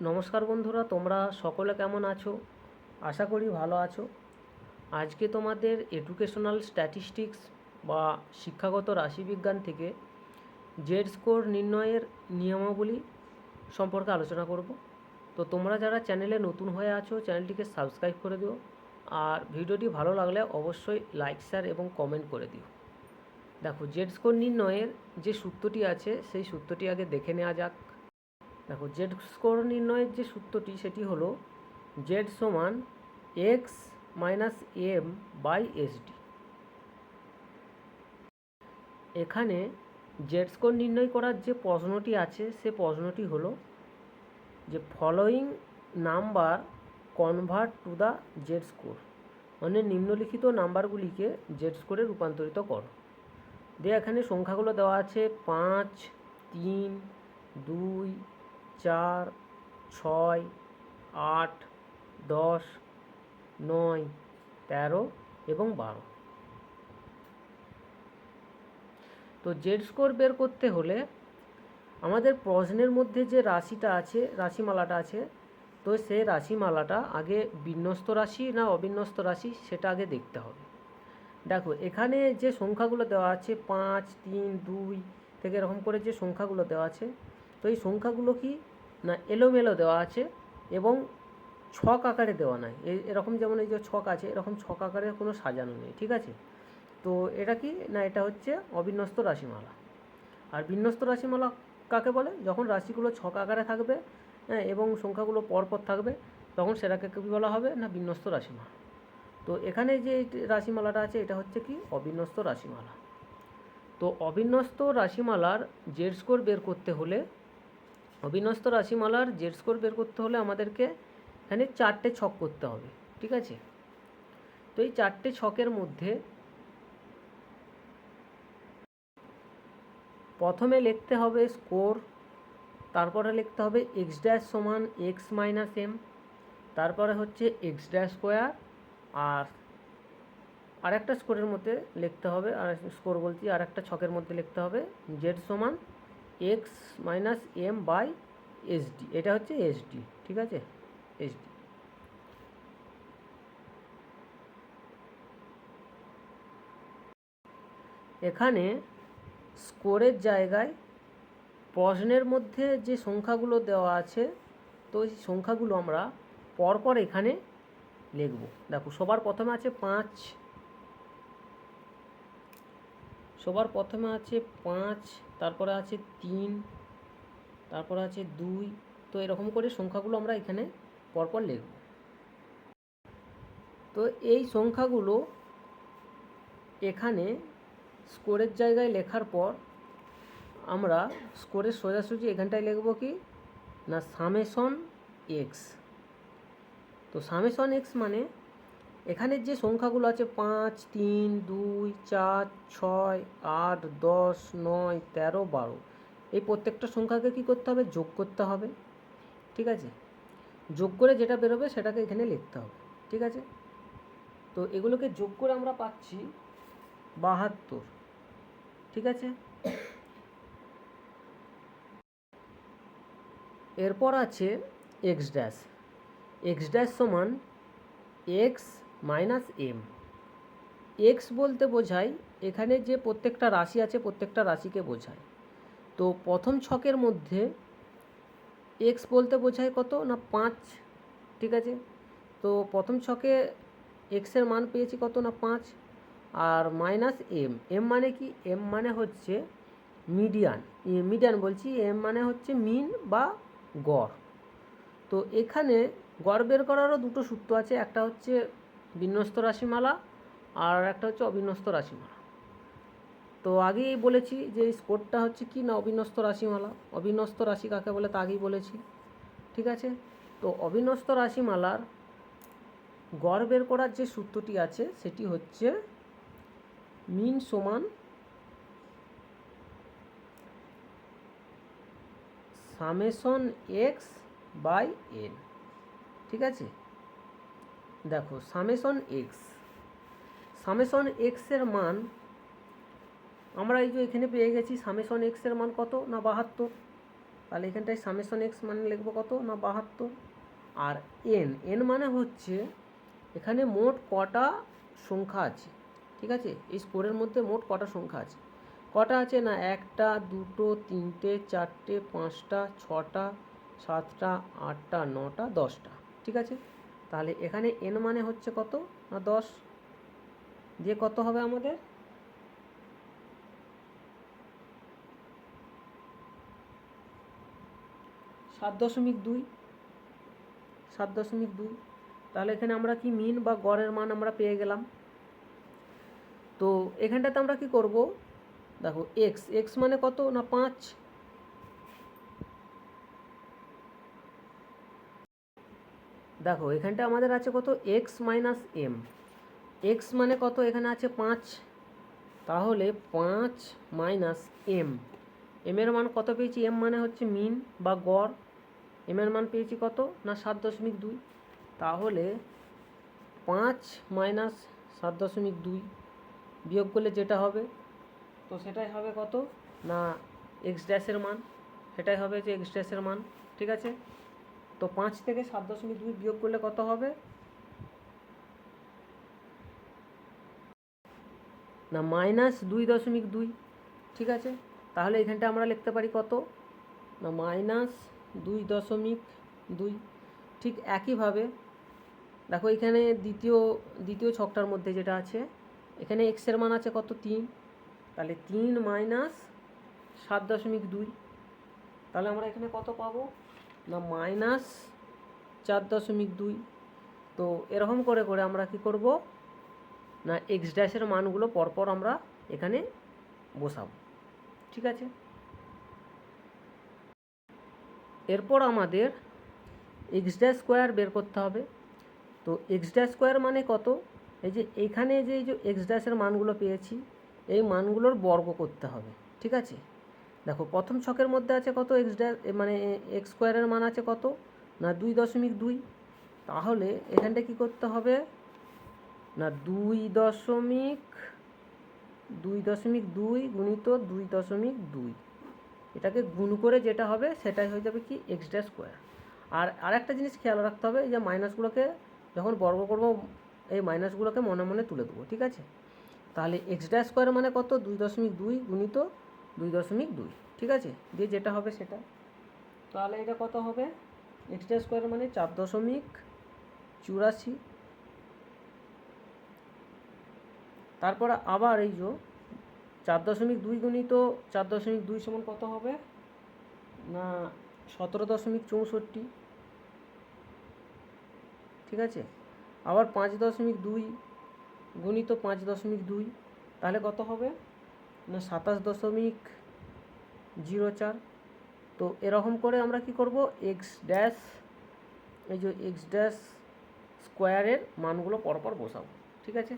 নমস্কার বন্ধুরা, তোমরা সকলে কেমন আছো? আশা করি ভালো আছো। আজকে তোমাদের এডুকেশনাল স্ট্যাটিস্টিক্স বা শিক্ষাগত রাশিবিজ্ঞান থেকে জেড স্কোর নির্ণয়ের নিয়মাবলী সম্পর্কে আলোচনা করব। তো তোমরা যারা চ্যানেলে নতুন হয়ে আছো, চ্যানেলটিকে সাবস্ক্রাইব করে দিও। আর ভিডিওটি ভালো লাগলে অবশ্যই লাইক শেয়ার এবং কমেন্ট করে দিও। দেখো জেড স্কোর নির্ণয়ের যে সূত্রটি আছে, সেই সূত্রটি আগে দেখে নেওয়া যাক। দেখো জেড স্কোর নির্ণয়ের যে সূত্রটি, সেটি হলো জেড সমান X minus M by SD এখানে জেড স্কোর নির্ণয় করার যে প্রশ্নটি আছে, সে প্রশ্নটি হলো যে following number convert to the Z score মানে নিম্নলিখিত নাম্বারগুলিকে জেড স্কোরে রূপান্তরিত করো। দিয়ে এখানে সংখ্যাগুলো দেওয়া আছে, পাঁচ, তিন, দুই চার, ছয়, আট, দশ, নয়, তেরো এবং বারো। তো জেড স্কোর বের করতে হলে আমাদের প্রশ্নের মধ্যে যে রাশিটা আছে, রাশিমালাটা আছে, তো সেই রাশিমালাটা আগে বিন্যস্ত রাশি না অবিন্যস্ত রাশি সেটা আগে দেখতে হবে। দেখো, এখানে যে সংখ্যাগুলো দেওয়া আছে, পাঁচ, তিন, দুই, থেকে এরকম করে যে সংখ্যাগুলো দেওয়া আছে, তো এই সংখ্যাগুলো কি না, এলোমেলো দেওয়া আছে এবং ছক আকারে দেওয়া নাই। এরকম যেমন এই যে ছক আছে, এরকম ছক আকারে কোনো সাজানো নেই, ঠিক আছে? তো এটা কি? না, এটা হচ্ছে অবিন্যস্ত রাশিমালা। আর বিন্যস্ত রাশিমালা কাকে বলে? যখন রাশিগুলো ছক আকারে থাকবে হ্যাঁ এবং সংখ্যাগুলো পরপর থাকবে, তখন সেটাকে কী বলা হবে? না, বিন্যস্ত রাশিমালা। তো এখানে যে রাশিমালাটা আছে, এটা হচ্ছে কি? অবিন্যস্ত রাশিমালা। তো অবিন্যস্ত রাশিমালার জেড স্কোর বের করতে হলে অবিন্যস্ত রাশিমালার জেড স্কোর বের করতে হলে আমাদেরকে এখানে চারটে ছক করতে হবে, ঠিক আছে? তো এই চারটে ছকের মধ্যে প্রথমে লিখতে হবে স্কোর, তারপরে লিখতে হবে এক্স ড্যাশ সমান এক্স মাইনাস এম তারপরে হচ্ছে এক্স ড্যাশ স্কোয়ার, আর আরেকটা স্কোরের মধ্যে লিখতে হবে, আর স্কোর বলছি আর একটা ছকের মধ্যে লিখতে হবে জেড সমান X minus M by SD এটা হচ্ছে এসডি ঠিক আছে? এসডি এখানে স্কোরের জায়গায় প্রশ্নের মধ্যে যে সংখ্যাগুলো দেওয়া আছে, তো এই সংখ্যাগুলো আমরা পরপর এখানে লিখব। দেখো, সবার প্রথমে আছে পাঁচ সবার প্রথমে আছে পাঁচ, তারপরে আছে তিন, তারপরে আছে দুই, তো এরকম করে সংখ্যাগুলো আমরা এখানে পরপর লিখব। তো এই সংখ্যাগুলো এখানে স্কোরের জায়গায় লেখার পর আমরা স্কোরের সোজাসুজি এখানটায় লিখব কি? না সামেশন এক্স। তো সামেশন এক্স মানে এখানে যে সংখ্যাগুলো আছে, পাঁচ, তিন, দুই, চার, ছয়, আট, দশ, নয়, তেরো, বারো, এই প্রত্যেকটা সংখ্যাকে কী করতে হবে? যোগ করতে হবে। ঠিক আছে? যোগ করে যেটা বেরোবে সেটাকে এখানে লিখতে হবে। ঠিক আছে? তো এগুলোকে যোগ করে আমরা পাচ্ছি বাহাত্তর। ঠিক আছে? এরপর আছে এক্স ড্যাশ এক্স ড্যাশ সমান এক্স মাইনাস এম। এক্স বলতে বোঝায় এখানে যে প্রত্যেকটা রাশি আছে, প্রত্যেকটা রাশিকে বোঝায়। তো প্রথম ছকের মধ্যে এক্স বলতে বোঝায় কত না পাঁচ, ঠিক আছে? তো প্রথম ছকে এক্সের মান পেয়েছি কত না পাঁচ, আর মাইনাস এম। এম মানে কি? এম মানে হচ্ছে মিডিয়ান। মিডিয়ান বলছি, এম মানে হচ্ছে মিন বা গড়। তো এখানে গড় বের করারও দুটো সূত্র আছে, একটা হচ্ছে বিন্যস্ত রাশিমালা আর একটা হচ্ছে অবিন্যস্ত রাশিমালা। তো আগেই বলেছি যে এই স্কোরটা হচ্ছে কি না অবিন্যস্ত রাশিমালা? অবিন্যস্ত রাশি কাকে বলে? তা আগেই বলেছি। ঠিক আছে? তো অবিন্যস্ত রাশিমালার গড় বের করার যে সূত্রটি আছে, সেটি হচ্ছে মিন সমান সামেশন এক্স বাই এন। ঠিক আছে? দেখো সামেশন এক্স সামেশন এক্সের মান, আমরা এই যে এখানে পেয়ে গেছি সামেশন এক্সের মান কত? না বাহাত্তর। তাহলে এখানটায় সামেশন এক্স মানে লিখব কত? না বাহাত্তর। আর এন এন মানে হচ্ছে এখানে মোট কটা সংখ্যা আছে, ঠিক আছে? এই স্কোরের মধ্যে মোট কটা সংখ্যা আছে। কটা আছে না? একটা, দুটো, তিনটে, চারটে, পাঁচটা, ছটা, সাতটা, আটটা, নটা, দশটা, ঠিক আছে? তাহলে এখানে এন মানে হচ্ছে কত? না দশ? দিয়ে কত হবে আমাদের? সাত দশমিক দুই। সাত দশমিক দুই। তাহলে এখানে আমরা কি মিন বা গড়ের মান আমরা পেয়ে গেলাম। তো এখানটাতে আমরা কি করব? দেখো এক্স এক্স মানে কত? না পাঁচ? দেখো, এখানটা আমাদের আছে কত? এক্স মাইনাস এম এক্স মানে কত? এখানে আছে পাঁচ। তাহলে পাঁচ মাইনাস এম এম এর মান কত পেয়েছি? এম মানে হচ্ছে মিন বা গড়। এম এর মান পেয়েছি কত? না, সাত দশমিক দুই। তাহলে পাঁচ মাইনাস সাত দশমিক দুই বিয়োগ করলে যেটা হবে? তো সেটাই হবে কত? না এক্স ড্যাশের মান। সেটাই হবে যে এক্স ড্যাশের মান। ঠিক আছে? তো পাঁচ থেকে সাত দশমিক দুই বিয়োগ করলে কত হবে? না, মাইনাস দুই দশমিক দুই, ঠিক আছে? তাহলে এখানটা আমরা লিখতে পারি কত? না, মাইনাস দুই দশমিক দুই, ঠিক একইভাবে। দেখো এখানে দ্বিতীয় দ্বিতীয় ছকটার মধ্যে যেটা আছে, এখানে এক্সের মান আছে কত? তিন। তাহলে তিন মাইনাস সাত দশমিক দুই, তাহলে আমরা এখানে কত পাবো? না মাইনাস চার দশমিক দুই। তো এরকম করে করে আমরা কি করব? না এক্স ড্যাশের মানগুলো পরপর আমরা এখানে বসাবো। ঠিক আছে? এরপর আমাদের এক্স ড্যাশ স্কোয়ার বের করতে হবে। তো এক্স ড্যাশ স্কোয়ার মানে কত? এই যে এখানে যে, এই যে এক্স ড্যাশের মানগুলো পেয়েছি, এই মানগুলোর বর্গ করতে হবে। ঠিক আছে? দেখো, প্রথম ছকের মধ্যে আছে কত? এক্স মানে এক্স স্কোয়ারের মান আছে কত? না, দুই দশমিক দুই। তাহলে এখানটা কি করতে হবে? না, দুই দশমিক দুই দশমিক দুই গুণিত দুই দশমিক দুই। এটাকে গুণ করে যেটা হবে, সেটাই হয়ে যাবে কি? এক্স স্কোয়ার আর আরেকটা জিনিস খেয়াল রাখতে হবে যে মাইনাসগুলোকে যখন বর্গ করব, এই মাইনাসগুলোকে মনে মনে তুলে দেবো, ঠিক আছে? তাহলে এক্স ড্যাশ স্কোয়ার মানে কত? দুই দশমিক দুই গুণিত দুই দশমিক দুই। ঠিক আছে? দিয়ে যেটা হবে সেটা। তাহলে এটা কত হবে? এক্স ড্যাশ স্কোয়ার মানে চার দশমিক চুরাশি। তারপরে আবার এই যে চার দশমিক দুই গুণিত চার দশমিক দুই সমান কত হবে? না, সতেরো দশমিক চৌষট্টি। ঠিক আছে? আবার পাঁচ দশমিক দুই গুণিত পাঁচ দশমিক দুই। তাহলে কত হবে? না সাতাশ দশমিক জিরো চার। তো এরকম করে আমরা কি করব? এক্স ড্যাশ এই যে এক্স ড্যাশ স্কোয়ারের মানগুলো পরপর বসাবো, ঠিক আছে?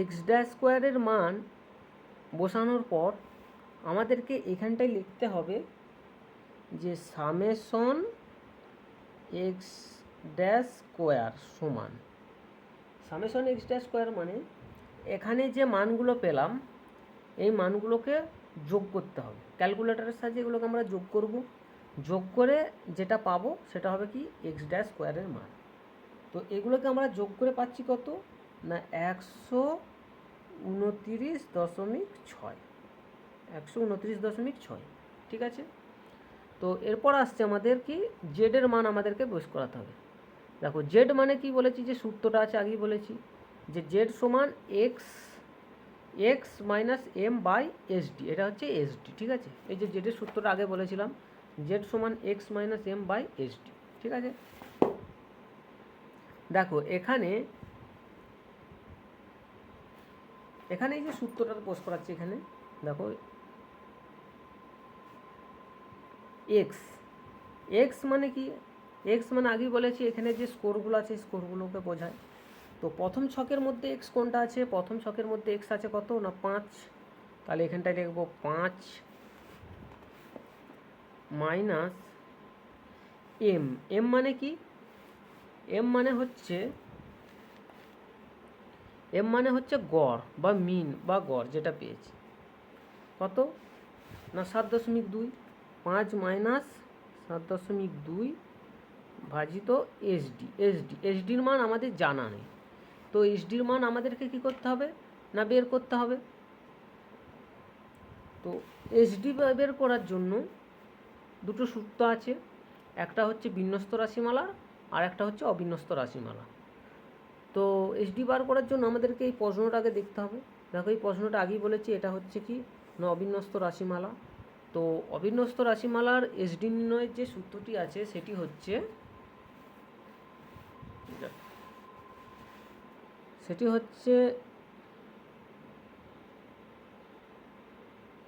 এক্স ড্যাশ স্কোয়ারের মান বসানোর পর আমাদেরকে এখানটায় লিখতে হবে যে সামেশন এক্স ড্যাশ স্কোয়ার সমান। সামেশন এক্স ড্যাশ স্কোয়ার মানে এখানে যে মানগুলো পেলাম, এই মানগুলোকে যোগ করতে হবে। ক্যালকুলেটরের সাহায্যে এগুলোকে আমরা যোগ করব। যোগ করে যেটা পাবো সেটা হবে কি এক্স স্কোয়ারের মান। তো এগুলোকে আমরা যোগ করে পাচ্ছি কত? না, একশো উনতিরিশ দশমিক ছয়। একশো উনতিরিশ দশমিক ছয়, ঠিক আছে? তো এরপর আসছে আমাদের কি জেডের মান আমাদেরকে বেশ করাতে হবে। দেখো জেড মানে কি বলেছি? যে সূত্রটা আছে, আগেই বলেছি যে জেড সমান X X minus M by SD এটা হচ্ছে এসডি ঠিক আছে? এই যে জেডের সূত্রটা আগে বলেছিলাম জেড সমান X minus M by SD ঠিক আছে? দেখো, এখানে এখানে এই যে সূত্রটা পোস্ট করাচ্ছে এখানে, দেখো এক্স এক্স মানে কি? এক্স মানে আগেই বলেছি, এখানে যে স্কোরগুলো আছে স্কোরগুলোকে বোঝায়। তো প্রথম ছকের মধ্যে এক্স কোনটা আছে? প্রথম ছকের মধ্যে এক্স আছে কত? না, পাঁচ। তাহলে এখানটায় লিখব পাঁচ মাইনাস এম এম মানে কি? এম মানে হচ্ছে এম মানে হচ্ছে গড় বা মিন বা গড় যেটা পেয়েছি। কত? না, সাত দশমিক দুই। পাঁচ মাইনাস সাত দশমিক দুই ভাজিত এসডি এসডি এসডির মান আমাদের জানা নেই। তো এসডির মান আমাদেরকে কি করতে হবে? না বের করতে হবে? তো এসডি বের করার জন্য দুটো সূত্র আছে। একটা হচ্ছে বিন্যস্ত রাশিমালার আর একটা হচ্ছে অবিন্যস্ত রাশিমালা। তো এসডি বার করার জন্য আমাদেরকে এই প্রশ্নটা আগে দেখতে হবে। দেখো, এই প্রশ্নটা আগেই বলেছি, এটা হচ্ছে কি? না, অবিন্যস্ত রাশিমালা। তো অবিন্যস্ত রাশিমালার এসডি নির্ণয়ের যে সূত্রটি আছে, সেটি হচ্ছে সেটি হচ্ছে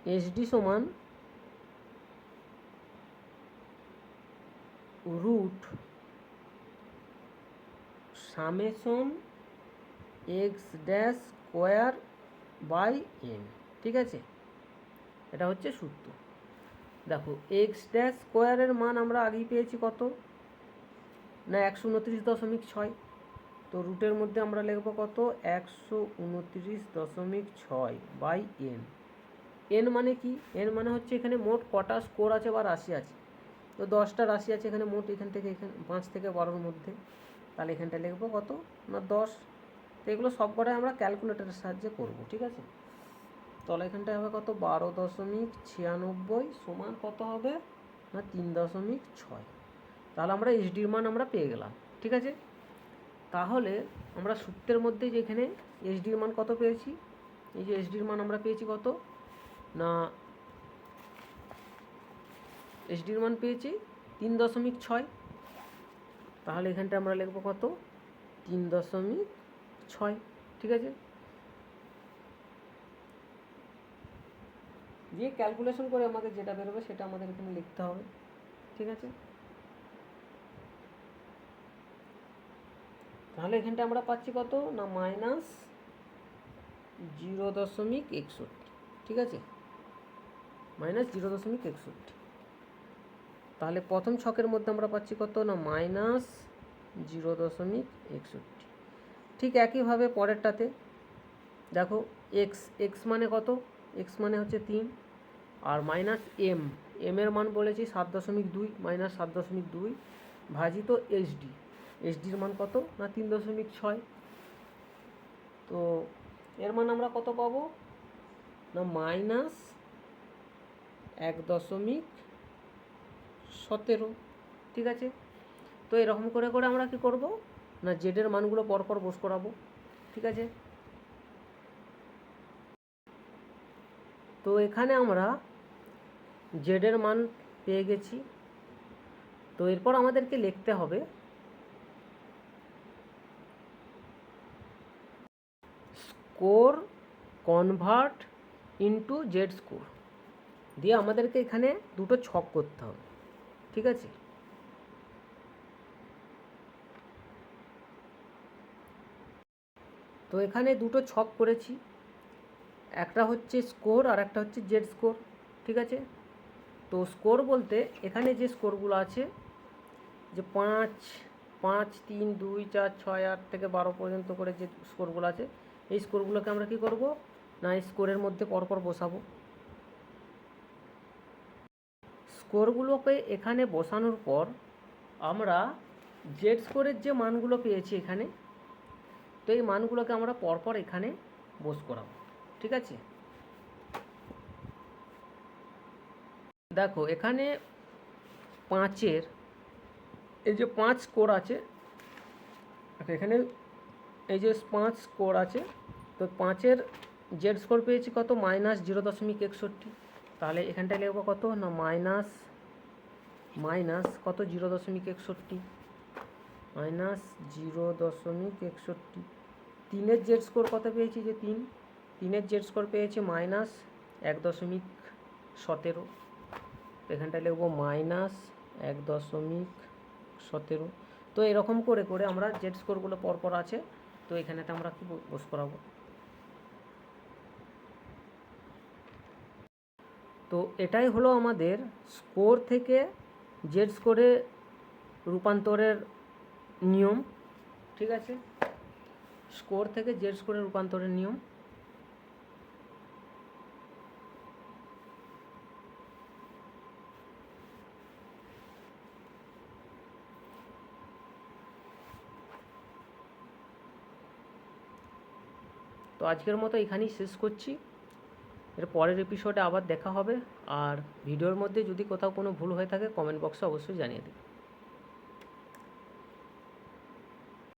এসডি সমান root summation X dash square by N, ঠিক আছে? এটা হচ্ছে সূত্র। দেখো, এক্স ড্যাশ স্কোয়ারের মান আমরা আগেই পেয়েছি কত? না একশো উনত্রিশ দশমিক ছয়। তো রুটের মধ্যে আমরা লিখব কত? একশো উনত্রিশ দশমিক ছয় বাই এন এন মানে কি? এন মানে হচ্ছে এখানে মোট কটা স্কোর আছে বা রাশি আছে। তো দশটা রাশি আছে এখানে মোট এখান থেকে এখানে, পাঁচ থেকে বারোর মধ্যে। তাহলে এখানটা লিখব কত? না দশ। তো এগুলো সব কটাই আমরা ক্যালকুলেটরের সাহায্যে করব, ঠিক আছে? তাহলে এখানটায় হবে কত? বারো দশমিক ছিয়ানব্বই সমান কত হবে? না তিন দশমিক ছয়। তাহলে আমরা এইচডির মান আমরা পেয়ে গেলাম, ঠিক আছে? তাহলে আমরা সূত্রের মধ্যে যেখানে এইচডির মান কত পেয়েছি? এই যে এইচডির মান আমরা পেয়েছি কত? না এইচডির মান পেয়েছি তিন দশমিক ছয়। তাহলে এখানটা আমরা লিখব কত? তিন দশমিক ছয়, ঠিক আছে? দিয়ে ক্যালকুলেশন করে আমাদের যেটা বেরোবে সেটা আমাদের এখানে লিখতে হবে, ঠিক আছে? তাহলে এখানটা আমরা পাচ্ছি কত? না মাইনাস জিরো দশমিক একষট্টি। ঠিক আছে? মাইনাস জিরো দশমিক একষট্টি। তাহলে প্রথম ছকের মধ্যে আমরা পাচ্ছি কত? না মাইনাস জিরো দশমিক একষট্টি। ঠিক একইভাবে পরেরটাতে, দেখো এক্স এক্স মানে কত? এক্স মানে হচ্ছে তিন, আর মাইনাস এম এম এর মান বলেছি সাত দশমিক দুই মাইনাস সাত দশমিক দুই, ভাজিত এইচডি এইচডির মান কত না তিন দশমিক ছয়? তো এর মান আমরা কত পাবো? না মাইনাস এক দশমিক সতেরো, ঠিক আছে? তো এরকম করে করে আমরা কি করব? না জেডের মানগুলো পরপর বস করাবো, ঠিক আছে? তো এখানে আমরা জেডের মান পেয়ে গেছি। তো এরপর আমাদেরকে লিখতে হবে score convert into Z score. দিয়ে আমাদেরকে এখানে দুটো ছক করতে হবে, ঠিক আছে? তো এখানে দুটো ছক করেছি, একটা হচ্ছে স্কোর আর একটা হচ্ছে জেড স্কোর, ঠিক আছে? তো স্কোর বলতে এখানে যে স্কোরগুলো আছে, যে পাঁচ পাঁচ, তিন, দুই, চার, ছয়, আট থেকে বারো পর্যন্ত করে যে স্কোরগুলো আছে এই স্কোরগুলোকে আমরা কি করব? না স্কোরের মধ্যে পরপর বসাবো। স্কোরগুলোকে এখানে বসানোর পর আমরা জেড স্কোরের যে মানগুলো পেয়েছি এখানে, তো এই মানগুলোকে আমরা পরপর এখানে বস করাবো। ঠিক আছে? দেখো, এখানে পাঁচের, এই যে পাঁচ স্কোর আছে, এখানে এই যে পাঁচ স্কোর আছে, তো পাঁচের জেড স্কোর পেয়েছি কত? মাইনাস জিরো দশমিক একষট্টি। তাহলে এখানটায় লিখব কত? না মাইনাস মাইনাস কত? জিরো দশমিক একষট্টি। মাইনাস জিরো দশমিক একষট্টি। তিনের জেড স্কোর কত পেয়েছি যে তিন? তিনের জেড স্কোর পেয়েছি মাইনাস এক দশমিক সতেরো। এখানটায় লিখব মাইনাস এক দশমিক সতেরো। তো এরকম করে করে আমরা জেড স্কোরগুলো পরপর আছে। তো এখানেতে আমরা কি বস করাবো। তো এটাই হলো আমাদের স্কোর থেকে জেড স্কোরে রূপান্তরের নিয়ম, ঠিক আছে? স্কোর থেকে জেড স্কোরে রূপান্তরের নিয়ম। আজকের মতো এখানেই শেষ করছি। এর পরের এপিসোডে আবার দেখা হবে। আর ভিডিওর মধ্যে যদি কোথাও কোনো ভুল হয়ে থাকে কমেন্ট বক্সে অবশ্যই জানিয়ে দিন।